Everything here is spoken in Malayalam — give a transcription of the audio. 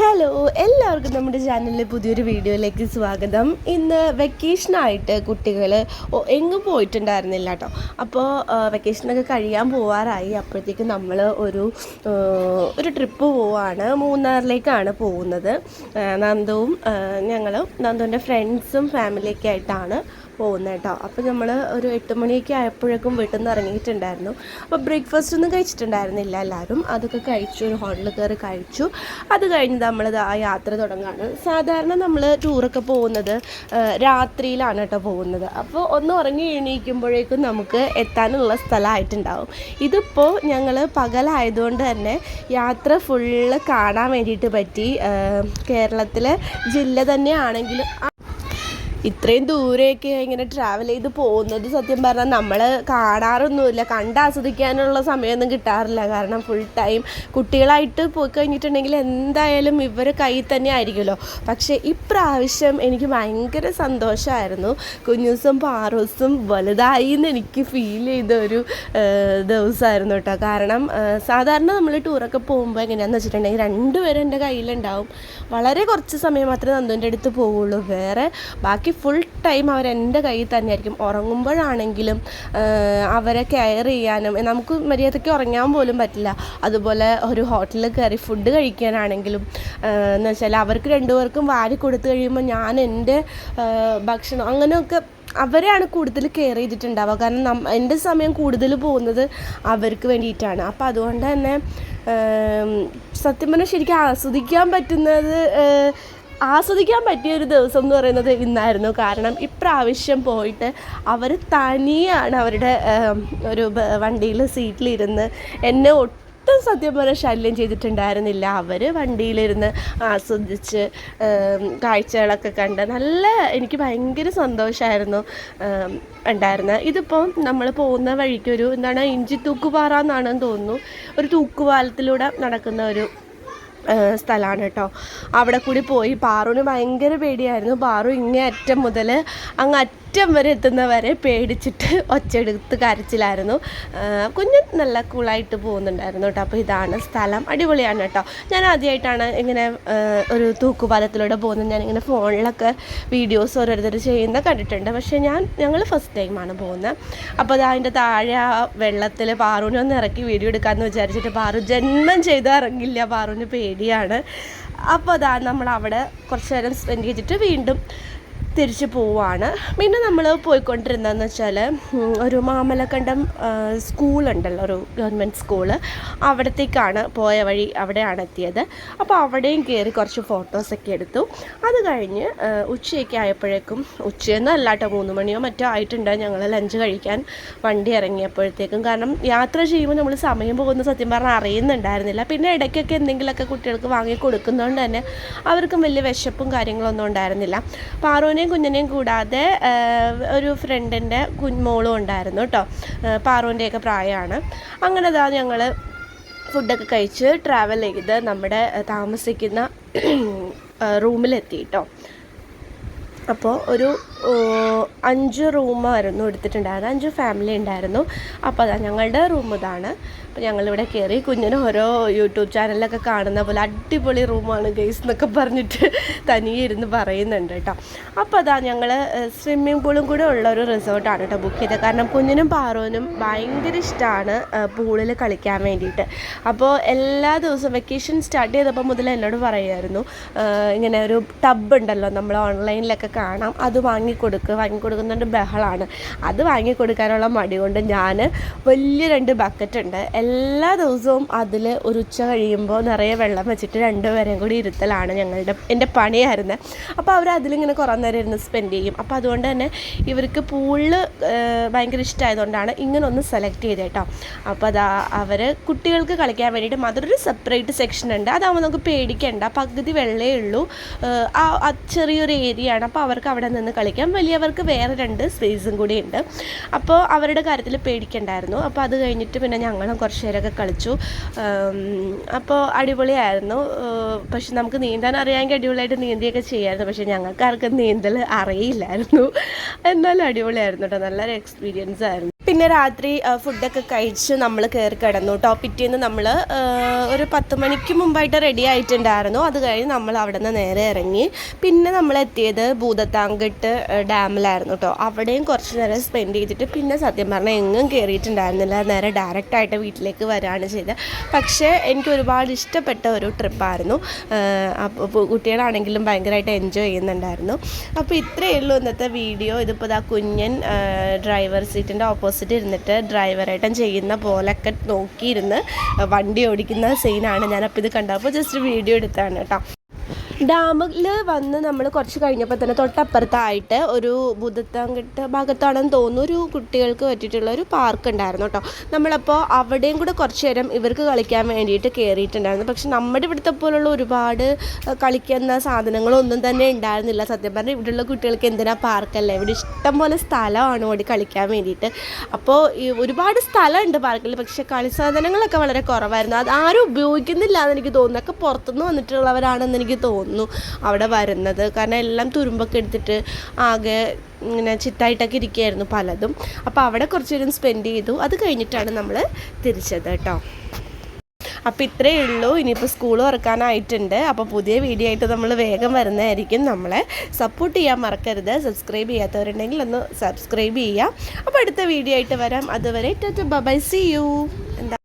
ഹലോ എല്ലാവർക്കും നമ്മുടെ ചാനലിലെ പുതിയൊരു വീഡിയോയിലേക്ക് സ്വാഗതം. ഇന്ന് വെക്കേഷനായിട്ട് കുട്ടികൾ എങ്ങും പോയിട്ടുണ്ടായിരുന്നില്ല കേട്ടോ അപ്പോൾ വെക്കേഷനൊക്കെ കഴിയാൻ പോവാറായി. അപ്പോഴത്തേക്ക് നമ്മൾ ഒരു ഒരു ട്രിപ്പ് പോവാണ്. മൂന്നാറിലേക്കാണ് പോകുന്നത്. നന്ദവും ഞങ്ങളും നന്ദുവിന്റെ ഫ്രണ്ട്സും ഫാമിലിയൊക്കെ ആയിട്ടാണ് പോകുന്നത് കേട്ടോ. അപ്പോൾ നമ്മൾ ഒരു എട്ട് മണിയൊക്കെ ആയപ്പോഴേക്കും വീട്ടിൽ നിന്ന് ഇറങ്ങിയിട്ടുണ്ടായിരുന്നു. അപ്പോൾ ബ്രേക്ക്ഫാസ്റ്റ് ഒന്നും കഴിച്ചിട്ടുണ്ടായിരുന്നില്ല എല്ലാവരും. അതൊക്കെ കഴിച്ചു ഒരു ഹോട്ടലിൽ കയറി കഴിച്ചു. അത് കഴിഞ്ഞ് നമ്മൾ ആ യാത്ര തുടങ്ങുകയാണ് സാധാരണ നമ്മൾ ടൂറൊക്കെ പോകുന്നത് രാത്രിയിലാണ് കേട്ടോ പോകുന്നത്. അപ്പോൾ ഒന്ന് ഉറങ്ങി എണീക്കുമ്പോഴേക്കും നമുക്ക് എത്താനുള്ള സ്ഥലമായിട്ടുണ്ടാവും. ഇതിപ്പോൾ ഞങ്ങൾ പകലായതുകൊണ്ട് തന്നെ യാത്ര ഫുള്ള് കാണാൻ വേണ്ടിയിട്ട് പറ്റി. കേരളത്തിലെ ജില്ല തന്നെയാണെങ്കിലും ഇത്രയും ദൂരെയൊക്കെ ഇങ്ങനെ ട്രാവൽ ചെയ്ത് പോകുന്നത് സത്യം പറഞ്ഞാൽ നമ്മൾ കാണാറൊന്നുമില്ല. കണ്ട് ആസ്വദിക്കാനുള്ള സമയമൊന്നും കിട്ടാറില്ല. കാരണം ഫുൾ ടൈം കുട്ടികളായിട്ട് പോയി കഴിഞ്ഞിട്ടുണ്ടെങ്കിൽ എന്തായാലും ഇവർ കയ്യിൽ തന്നെ ആയിരിക്കുമല്ലോ. പക്ഷേ ഇപ്രാവശ്യം എനിക്ക് ഭയങ്കര സന്തോഷമായിരുന്നു കുഞ്ഞൂസും പാറൂസും വലുതായി എന്ന് എനിക്ക് ഫീൽ ചെയ്ത ഒരു ദിവസമായിരുന്നു കേട്ടോ. കാരണം സാധാരണ നമ്മൾ ടൂറൊക്കെ പോകുമ്പോൾ എങ്ങനെയാന്ന് വെച്ചിട്ടുണ്ടെങ്കിൽ രണ്ടുപേരും എന്റെ കയ്യിലുണ്ടാവും. വളരെ കുറച്ച് സമയം മാത്രമേ നന്ദുവിന്റെ അടുത്ത് പോവുള്ളൂ. വേറെ ബാക്കി ഫുൾ ടൈം അവരെന്റെ കയ്യിൽ തന്നെയായിരിക്കും. ഉറങ്ങുമ്പോഴാണെങ്കിലും അവരെ കെയർ ചെയ്യാനും നമുക്ക് മര്യാദയ്ക്ക് ഉറങ്ങാൻ പോലും പറ്റില്ല. അതുപോലെ ഒരു ഹോട്ടലിൽ കയറി ഫുഡ് കഴിക്കാനാണെങ്കിലും എന്ന് വെച്ചാൽ അവർക്ക് രണ്ടുപേർക്കും വാരി കൊടുത്തു കഴിയുമ്പോൾ ഞാൻ എന്റെ ഭക്ഷണം അങ്ങനെയൊക്കെ അവരെയാണ് കൂടുതൽ കെയർ ചെയ്തിട്ടുണ്ടാവുക. കാരണം നം എന്റെ സമയം കൂടുതൽ പോകുന്നത് അവർക്ക് വേണ്ടിയിട്ടാണ്. അപ്പോൾ അതുകൊണ്ട് തന്നെ സത്യം പറഞ്ഞാൽ ശരിക്കും ആസ്വദിക്കാൻ പറ്റുന്നത് ആസ്വദിക്കാൻ പറ്റിയ ഒരു ദിവസം എന്ന് പറയുന്നത് ഇന്നായിരുന്നു. കാരണം ഇപ്രാവശ്യം പോയിട്ട് അവർ തനിയാണ് അവരുടെ ഒരു വണ്ടിയിൽ സീറ്റിലിരുന്ന് എന്നെ ഒട്ടും സത്യം പറഞ്ഞാൽ ശല്യം ചെയ്തിട്ടുണ്ടായിരുന്നില്ല. അവർ വണ്ടിയിലിരുന്ന് ആസ്വദിച്ച് കാഴ്ചകളൊക്കെ കണ്ട് നല്ല എനിക്ക് ഭയങ്കര സന്തോഷമായിരുന്നു ഉണ്ടായിരുന്നത് ഇതിപ്പോൾ നമ്മൾ പോകുന്ന വഴിക്കൊരു എന്താണ് ഇഞ്ചി തൂക്കുപാറ എന്നാണെന്ന് തോന്നുന്നു. ഒരു തൂക്കുപാലത്തിലൂടെ നടക്കുന്ന ഒരു സ്ഥലമാണ് കേട്ടോ അവിടെ കൂടി പോയി. പാറുവിന് ഭയങ്കര പേടിയായിരുന്നു. പാറു ഇങ്ങേ അറ്റം മുതൽ അങ്ങ് അറ്റം വരെ എത്തുന്നവരെ പേടിച്ചിട്ട് ഒച്ചെടുത്ത് കരച്ചിലായിരുന്നു. കുഞ്ഞ് നല്ല കൂളായിട്ട് പോകുന്നുണ്ടായിരുന്നു കേട്ടോ. അപ്പോൾ ഇതാണ് സ്ഥലം. അടിപൊളിയാണ് കേട്ടോ. ഞാൻ ആദ്യമായിട്ടാണ് ഇങ്ങനെ ഒരു തൂക്കുപാലത്തിലൂടെ പോകുന്നത്. ഞാനിങ്ങനെ ഫോണിലൊക്കെ വീഡിയോസ് ഓരോരുത്തർ ചെയ്യുന്ന കണ്ടിട്ടുണ്ട്. പക്ഷേ ഞാൻ ഞങ്ങൾ ഫസ്റ്റ് ടൈമാണ് പോകുന്നത്. അപ്പോൾ അത് അതിന്റെ താഴെ ആ വെള്ളത്തിൽ പാറുവിനെ ഒന്ന് ഇറക്കി വീഡിയോ എടുക്കാമെന്ന് വിചാരിച്ചിട്ട് പാറു ജന്മം ചെയ്ത് ഇറങ്ങില്ല. പാറുവിന് പേടിയാണ്. അപ്പോൾ അതാ നമ്മൾ അവിടെ കുറച്ച് നേരം സ്പെൻഡ് ചെയ്തിട്ട് വീണ്ടും തിരിച്ച് പോവാണ്. പിന്നെ നമ്മൾ പോയിക്കൊണ്ടിരുന്നതെന്ന് വെച്ചാൽ ഒരു മാമലക്കണ്ടം സ്കൂളുണ്ടല്ലോ ഒരു ഗവൺമെന്റ് സ്കൂൾ. അവിടത്തേക്കാണ് പോയ വഴി അവിടെയാണ് എത്തിയത്. അപ്പോൾ അവിടെയും കയറി കുറച്ച് ഫോട്ടോസൊക്കെ എടുത്തു. അത് കഴിഞ്ഞ് ഉച്ചയൊക്കെ ആയപ്പോഴേക്കും ഉച്ചയൊന്നും അല്ല കേട്ടോ മൂന്ന് മണിയോ മറ്റോ ആയിട്ടുണ്ട് ഞങ്ങൾ ലഞ്ച് കഴിക്കാൻ വണ്ടി ഇറങ്ങിയപ്പോഴത്തേക്കും. കാരണം യാത്ര ചെയ്യുമ്പോൾ നമ്മൾ സമയം പോകുന്ന സത്യം പറഞ്ഞാൽ അറിയുന്നുണ്ടായിരുന്നില്ല. പിന്നെ ഇടയ്ക്കൊക്കെ എന്തെങ്കിലുമൊക്കെ കുട്ടികൾക്ക് വാങ്ങി കൊടുക്കുന്നതുകൊണ്ട് തന്നെ അവർക്കും വലിയ വിശപ്പും കാര്യങ്ങളൊന്നും ഉണ്ടായിരുന്നില്ല. പാറുവിനെയും കുഞ്ഞിനെയും കൂടാതെ ഒരു ഫ്രണ്ടിന്റെ കുഞ്ഞുമോളും ഉണ്ടായിരുന്നു കേട്ടോ പാറുവിന്റെയൊക്കെ പ്രായമാണ്. അങ്ങനെ അതാ ഞങ്ങൾ ഫുഡൊക്കെ കഴിച്ച് ട്രാവൽ ചെയ്ത് നമ്മുടെ താമസിക്കുന്ന റൂമിലെത്തി കേട്ടോ അപ്പോൾ ഒരു അഞ്ച് റൂമായിരുന്നു എടുത്തിട്ടുണ്ടായിരുന്നത്. അഞ്ച് ഫാമിലി ഉണ്ടായിരുന്നു. അപ്പോൾ അതാ ഞങ്ങളുടെ റൂം ഇതാണ്. അപ്പോൾ ഞങ്ങളിവിടെ കയറി കുഞ്ഞിന് ഓരോ യൂട്യൂബ് ചാനലിലൊക്കെ കാണുന്ന പോലെ അടിപൊളി റൂമാണ് ഗെയ്സ് എന്നൊക്കെ പറഞ്ഞിട്ട് തനിയെ ഇരുന്ന് പറയുന്നുണ്ട് കേട്ടോ. അപ്പോൾ അതാ ഞങ്ങൾ സ്വിമ്മിംഗ് പൂളും കൂടെ ഉള്ള ഒരു റിസോർട്ടാണ് കേട്ടോ ബുക്ക് ചെയ്തത്. കാരണം കുഞ്ഞിനും പാറോനും ഭയങ്കര ഇഷ്ടമാണ് പൂളിൽ കളിക്കാൻ വേണ്ടിയിട്ട്. അപ്പോൾ എല്ലാ ദിവസവും വെക്കേഷൻ സ്റ്റാർട്ട് ചെയ്തപ്പോൾ മുതൽ എന്നോട് പറയുമായിരുന്നു ഇങ്ങനെ ഒരു ടബ് ഉണ്ടല്ലോ നമ്മൾ ഓൺലൈനിലൊക്കെ കാണാം. അത് വാങ്ങിക്കൊടുക്കുക വാങ്ങിക്കൊടുക്കുന്നുണ്ട് ബഹളമാണ് അത് വാങ്ങിക്കൊടുക്കാനുള്ള മടി കൊണ്ട് ഞാൻ വലിയ രണ്ട് ബക്കറ്റ് ഉണ്ട്. എല്ലാ ദിവസവും അതിൽ ഒരു ഉച്ച കഴിയുമ്പോൾ നിറയെ വെള്ളം വെച്ചിട്ട് രണ്ടുപേരെയും കൂടി ഇരുത്തലാണ് ഞങ്ങളുടെ എന്റെ പണിയായിരുന്നത് അപ്പോൾ അവർ അതിലിങ്ങനെ കുറേ നേരം ഇരുന്ന് സ്പെൻഡ് ചെയ്യും. അപ്പോൾ അതുകൊണ്ട് തന്നെ ഇവർക്ക് പൂളിൽ ഭയങ്കര ഇഷ്ടമായതുകൊണ്ടാണ് ഇങ്ങനെ ഒന്ന് സെലക്ട് ചെയ്തത് കേട്ടോ അപ്പോൾ അതാ അവർ കുട്ടികൾക്ക് കളിക്കാൻ വേണ്ടിയിട്ട് മാത്രം ഒരു സെപ്പറേറ്റ് സെക്ഷൻ ഉണ്ട്. അതാകുമ്പോൾ നമുക്ക് പേടിക്കേണ്ട. പകുതി വെള്ളേ ഉള്ളൂ. ആ ചെറിയൊരു ഏരിയ ആണ്. അപ്പോൾ അവർക്ക് അവിടെ നിന്ന് കളിക്കാം വലിയവർക്ക് വേറെ രണ്ട് സ്പേസും കൂടി ഉണ്ട്. അപ്പോൾ അവരുടെ കാര്യത്തിൽ പേടിക്കണ്ടായിരുന്നു. അപ്പോൾ അത് കഴിഞ്ഞിട്ട് പിന്നെ ഞങ്ങളും കുറച്ച് നേരമൊക്കെ കളിച്ചു. അപ്പോൾ അടിപൊളിയായിരുന്നു. പക്ഷെ നമുക്ക് നീന്താൻ അറിയാമെങ്കിൽ അടിപൊളിയായിട്ട് നീന്തിയൊക്കെ ചെയ്യായിരുന്നു. പക്ഷേ ഞങ്ങൾക്ക് ആർക്കും നീന്തൽ അറിയില്ലായിരുന്നു. എന്നാലും അടിപൊളിയായിരുന്നു കേട്ടോ. നല്ലൊരു എക്സ്പീരിയൻസ് ആയിരുന്നു. പിന്നെ രാത്രി ആ, ഫുഡൊക്കെ കഴിച്ച് നമ്മൾ കയറി കിടന്നു കേട്ടോ പിറ്റേന്ന് നമ്മൾ ഒരു പത്ത് മണിക്ക് മുമ്പായിട്ട് റെഡി ആയിട്ടുണ്ടായിരുന്നു. അത് കഴിഞ്ഞ് നമ്മൾ അവിടെ നിന്ന് നേരെ ഇറങ്ങി. പിന്നെ നമ്മൾ എത്തിയത് ഭൂതത്താങ്കട്ട് ഡാമിലായിരുന്നു കേട്ടോ അവിടെയും കുറച്ച് നേരം സ്പെൻഡ് ചെയ്തിട്ട് പിന്നെ സത്യം പറഞ്ഞാൽ എങ്ങും കയറിയിട്ടുണ്ടായിരുന്നില്ല നേരെ ഡയറക്റ്റ് ആയിട്ട് വീട്ടിലേക്ക് വരികയാണ് ചെയ്തത് പക്ഷേ എനിക്ക് ഒരുപാട് ഇഷ്ടപ്പെട്ട ഒരു ട്രിപ്പായിരുന്നു അപ്പോൾ കുട്ടികളാണെങ്കിലും ഭയങ്കരമായിട്ട് എൻജോയ് ചെയ്യുന്നുണ്ടായിരുന്നു. അപ്പോൾ ഇത്രയേ ഉള്ളൂ ഇന്നത്തെ വീഡിയോ ഇതിപ്പോൾ ഇതാ കുഞ്ഞൻ ഡ്രൈവർ സീറ്റിന്റെ ഓപ്പോസിറ്റ് ഇരുന്നിട്ട് ഡ്രൈവറേട്ടൻ ചെയ്യുന്ന പോലൊക്കെ നോക്കിയിരുന്ന് വണ്ടി ഓടിക്കുന്ന സീനാണ് ഞാനപ്പോൾ ഇത് കണ്ടപ്പോൾ ജസ്റ്റ് വീഡിയോ എടുത്താണ് കേട്ടോ. ഡാമിൽ വന്ന് നമ്മൾ കുറച്ച് കഴിഞ്ഞപ്പോൾ തന്നെ തൊട്ടപ്പുറത്തായിട്ട് ഒരു ബുദ്ധത്താങ്കട്ട് ഭാഗത്താണെന്ന് തോന്നുന്നു. ഒരു കുട്ടികൾക്ക് പറ്റിയിട്ടുള്ള ഒരു പാർക്ക് ഉണ്ടായിരുന്നു കേട്ടോ. നമ്മളപ്പോൾ അവിടെയും കൂടെ കുറച്ച് നേരം ഇവർക്ക് കളിക്കാൻ വേണ്ടിയിട്ട് കയറിയിട്ടുണ്ടായിരുന്നു പക്ഷെ നമ്മുടെ ഇവിടുത്തെ പോലുള്ള ഒരുപാട് കളിക്കുന്ന സാധനങ്ങളൊന്നും തന്നെ ഉണ്ടായിരുന്നില്ല. സത്യം പറഞ്ഞാൽ ഇവിടെയുള്ള കുട്ടികൾക്ക് എന്തിനാ പാർക്കല്ലേ? ഇവിടെ ഇഷ്ടം പോലെ സ്ഥലമാണ് ഓടി കളിക്കാൻ വേണ്ടിയിട്ട്. അപ്പോൾ ഈ ഒരുപാട് സ്ഥലമുണ്ട് പാർക്കിൽ പക്ഷേ കളി സാധനങ്ങളൊക്കെ വളരെ കുറവായിരുന്നു. അത് ആരും ഉപയോഗിക്കുന്നില്ല എന്ന് എനിക്ക് തോന്നുന്നു. ഒക്കെ പുറത്തുനിന്ന് വന്നിട്ടുള്ളവരാണെന്ന് എനിക്ക് തോന്നുന്നു. അവിടെ വരുന്നത്. കാരണം എല്ലാം തുരുമ്പൊക്കെ എടുത്തിട്ട് ആകെ ഇങ്ങനെ ചിത്തായിട്ടൊക്കെ ഇരിക്കുകയായിരുന്നു പലതും. അപ്പോൾ അവിടെ കുറച്ച് നേരം സ്പെൻഡ് ചെയ്തു. അത് കഴിഞ്ഞിട്ടാണ് നമ്മൾ തിരിച്ചത് കേട്ടോ. അപ്പോൾ ഇത്രയേ ഉള്ളൂ. ഇനിയിപ്പോൾ സ്കൂൾ തുറക്കാനായിട്ടുണ്ട്. അപ്പോൾ പുതിയ വീഡിയോ ആയിട്ട് നമ്മൾ വേഗം വരുന്നതായിരിക്കും. നമ്മളെ സപ്പോർട്ട് ചെയ്യാൻ മറക്കരുത്. സബ്സ്ക്രൈബ് ചെയ്യാത്തവരുണ്ടെങ്കിൽ ഒന്ന് സബ്സ്ക്രൈബ് ചെയ്യാം. അപ്പോൾ അടുത്ത വീഡിയോ ആയിട്ട് വരാം. അതുവരെ ബൈ സി യു എന്താ